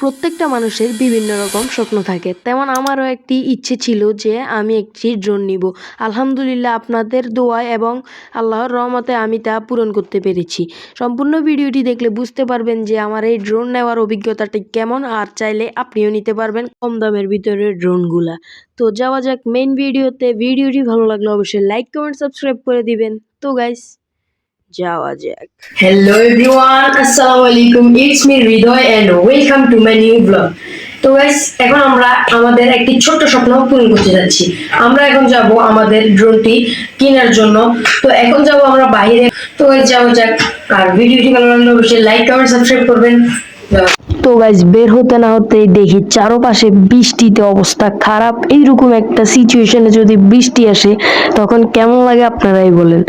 প্রত্যেকটা মানুষের বিভিন্ন রকম স্বপ্ন থাকে। তেমন আমারও একটি ইচ্ছে ছিল যে আমি একটি ড্রোন নিব। আলহামদুলিল্লাহ আপনাদের দোয়ায় এবং আল্লাহর রহমতে আমি তা পূরণ করতে পেরেছি। সম্পূর্ণ ভিডিওটি দেখলে বুঝতে পারবেন যে আমার এই ড্রোন নেওয়ার অভিজ্ঞতাটি কেমন, আর চাইলে আপনিও নিতে পারবেন কম দামের ভিতরে ড্রোনগুলা। তো যাওয়া যাক মেন ভিডিওতে। ভিডিওটি ভালো লাগলে অবশ্যই লাইক কমেন্ট সাবস্ক্রাইব করে দিবেন। তো গাইস যাওয়া যাক। Hello everyone, Assalamu alaikum. It's me Ridoy and welcome to my new vlog. তো গাইস এখন আমরা আমাদের একটি ছোট্ট স্বপ্ন পূরণ করতে যাচ্ছি। আমরা এখন যাব আমাদের ড্রোনটি কেনার জন্য। তো এখন যাব আমরা বাইরে। তো গাইস যাওয়া যাক। আর ভিডিওটি ভালো লাগলে অবশ্যই লাইক কমেন্ট সাবস্ক্রাইব করবেন। তো গাইজ বের হতে না হতেই দেখি চারপাশে বৃষ্টিতে অবস্থা খারাপ। এইরকম একটা সিচুয়েশনে যদি বৃষ্টি আসে তখন কেমন লাগে আপনারাই বলেন।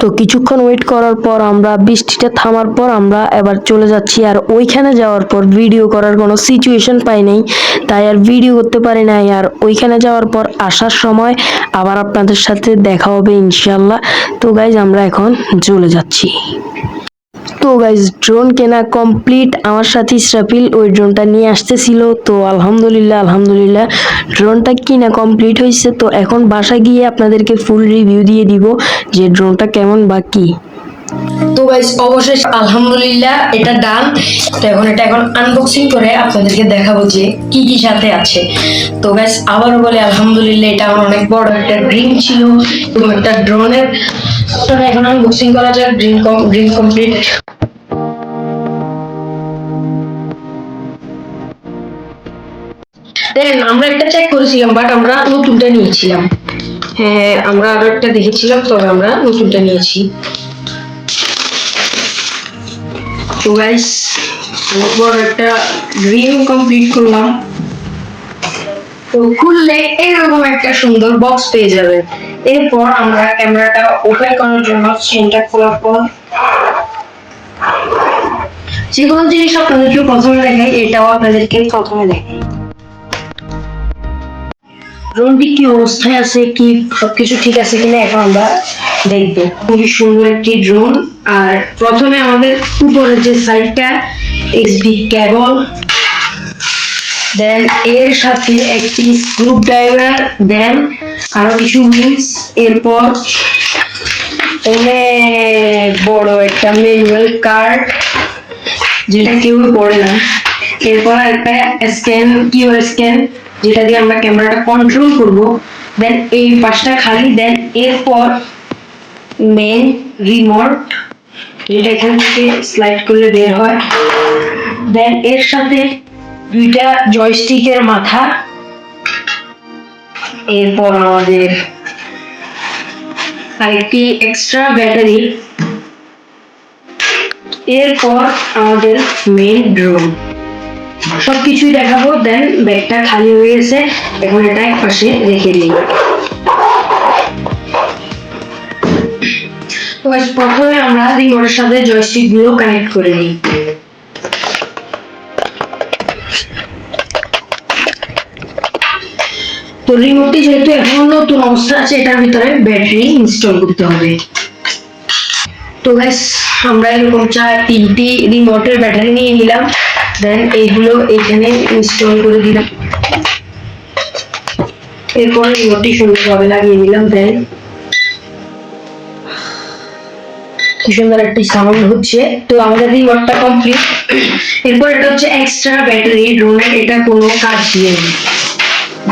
তো কিছুক্ষণ ওয়েট করার পর আমরা বৃষ্টিটা থামার পর আমরা এবার চলে যাচ্ছি, আর ওইখানে যাওয়ার পর ভিডিও করার কোনো সিচুয়েশন পাই নাই, তাই আর ভিডিও করতে পারি নাই, আর ওইখানে যাওয়ার পর আসার সময় আবার আপনাদের সাথে দেখা হবে ইনশাল্লাহ তো গাইজ আমরা এখন চলে যাচ্ছি। তো গাইজ ড্রোন কেনা কমপ্লিট আমার সাথে ইসরাফিল ওই ড্রোনটা নিয়ে আসতেছিল। তো আলহামদুলিল্লাহ আলহামদুলিল্লাহ ড্রোনটা কিনা কমপ্লিট হয়েছে তো এখন বাসা গিয়ে আপনাদেরকে ফুল রিভিউ দিয়ে দিব যে ড্রোনটা কেমন বা কি। তো গাইস অবশেষে আলহামদুলিল্লাহ এটা ডান তো এখন এটা এখন আনবক্সিং করে আপনাদেরকে দেখাবো যে কি কি সাথে আছে। তো গাইস আবার বলে, আলহামদুলিল্লাহ এটা আমার অনেক বড় একটা ড্রিম ছিল এবং একটা ড্রোনের এখন আনবক্সিং করা যাক ড্রিম ড্রিম কমপ্লিট দেখেন আমরা একটা চেক করেছিলাম বাট আমরা নতুনটা নিয়েছিলাম। হ্যাঁ আমরা আরও একটা দেখেছিলাম, তবে আমরা নতুনটা নিয়েছি। তো গাইস অনেক একটা ড্রিম কমপ্লিট করলাম। তো খুললে এরকম একটা সুন্দর বক্স পেয়ে যাবেন এরপর আমরা ক্যামেরাটা ওপেন করার জন্য চেনটা খোলার পর যে কোনো জিনিস আপনাদেরকে প্রথমে দেখাই, এটাও আপনাদেরকে প্রথমে দেখাই। ড্রোনটি কি অবস্থায় আছে, কি সবকিছু ঠিক আছে কিনা এখন আমরা দেখব। খুবই সুন্দর একটি ড্রোন আর প্রথমে আমাদের উপরের যে সাইডটা এক্সবি কেবল দেন এর সাথে একটি স্ক্রু ড্রাইভার দেন আরও কিছু উইংস এরপর অনেক বড় একটা ম্যানুয়াল কার্ড যেটা কেউ পড়ে না। এরপর একটা স্ক্যান কিউআর স্ক্যান যেটা দিয়ে আমরা ক্যামেরাটা কন্ট্রোল করব দেন এই পাশটা খালি দেন এরপর মেন রিমোট যেটা এখান থেকে স্লাইড করলে বের হয়। দেন এর সাথে দুইটা জয়স্টিকের মাথা। এরপর আমাদের আরেকটি এক্সট্রা ব্যাটারি এরপর আমাদের মেইন ড্রোন সবকিছুই দেখাবো দেন ব্যাগটা খালি হয়ে গেছে। এখন এটা এক পাশে রেখে দিই। প্রথমে আমরা রিমোটের সাথে জয়স্টিকগুলো কানেক্ট করে নিই। তো রিমোটটি যেহেতু এখন নতুন অবস্থা আছে, এটার ভিতরে ব্যাটারি ইনস্টল করতে হবে। তো গাইস আমরা এরকম চার তিনটি রিমোটের ব্যাটারি নিয়ে নিলাম। দেন এইগুলো এখানে ইনস্টল করে দিলাম। এরপর রিমোটটি সুন্দরভাবে লাগিয়ে দিলাম, দেন। কি সুন্দর একটি সাউন্ড হচ্ছে। তো আমাদের কমপ্লিট এরপর এটা হচ্ছে এক্সট্রা ব্যাটারি ড্রোনের এটা কোনো কাজ নেই।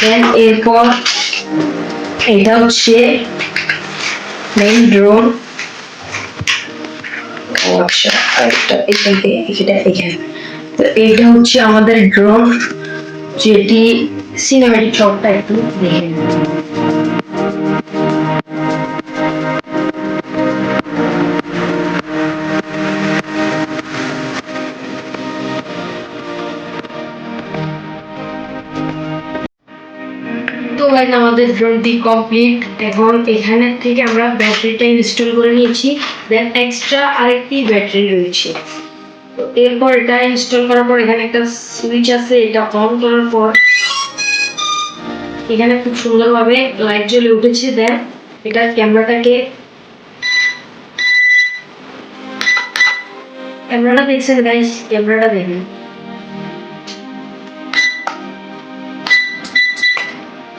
দেন এরপর এটা হচ্ছে মেইন ড্রোন আচ্ছা এখানে। এইটা হচ্ছে আমাদের ড্রোন, যেটি সিনেমেটিক শটটা একটু দেখে গাইজ আমাদের ড্রোনটি কমপ্লিট এখন এখানে থেকে আমরা ব্যাটারিটা ইনস্টল করে নিয়েছি। দেন এক্সট্রা আরেকটি ব্যাটারি রয়েছে। এরপর এটা ইনস্টল করার পর এখানে একটা সুইচ আছে, এটা অন করার পর এখানে খুব সুন্দরভাবে লাইট জ্বলে উঠেছে দেন এটা ক্যামেরাটাকে ক্যামেরাটা দেখছেন গাইস ক্যামেরাটা দেখেন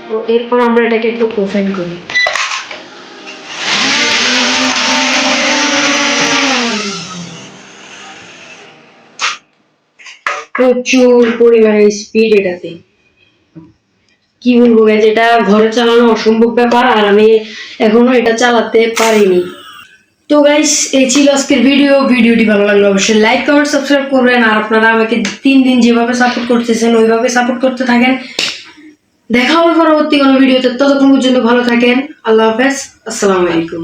তো এরপর আমরা এটাকে একটু প্রোফাইল করি। প্রচুর পরিমাণে স্পিড এটাতে। কি বলব guys, এটা ঘরে চালানো অসম্ভব ব্যাপার আর আমি এখনও এটা চালাতে পারিনি। তো গাইস এই ছিল আজকের ভিডিও ভিডিওটি ভালো লাগলে অবশ্যই লাইক কমেন্ট সাবস্ক্রাইব করবেন। আর আপনারা আমাকে তিন দিন যেভাবে সাপোর্ট করতেছেন ওইভাবে সাপোর্ট করতে থাকেন। দেখা হবে পরবর্তী কোনো ভিডিওতে ততক্ষণ পর্যন্ত ভালো থাকেন। আল্লাহ হাফেজ। আসসালামু আলাইকুম।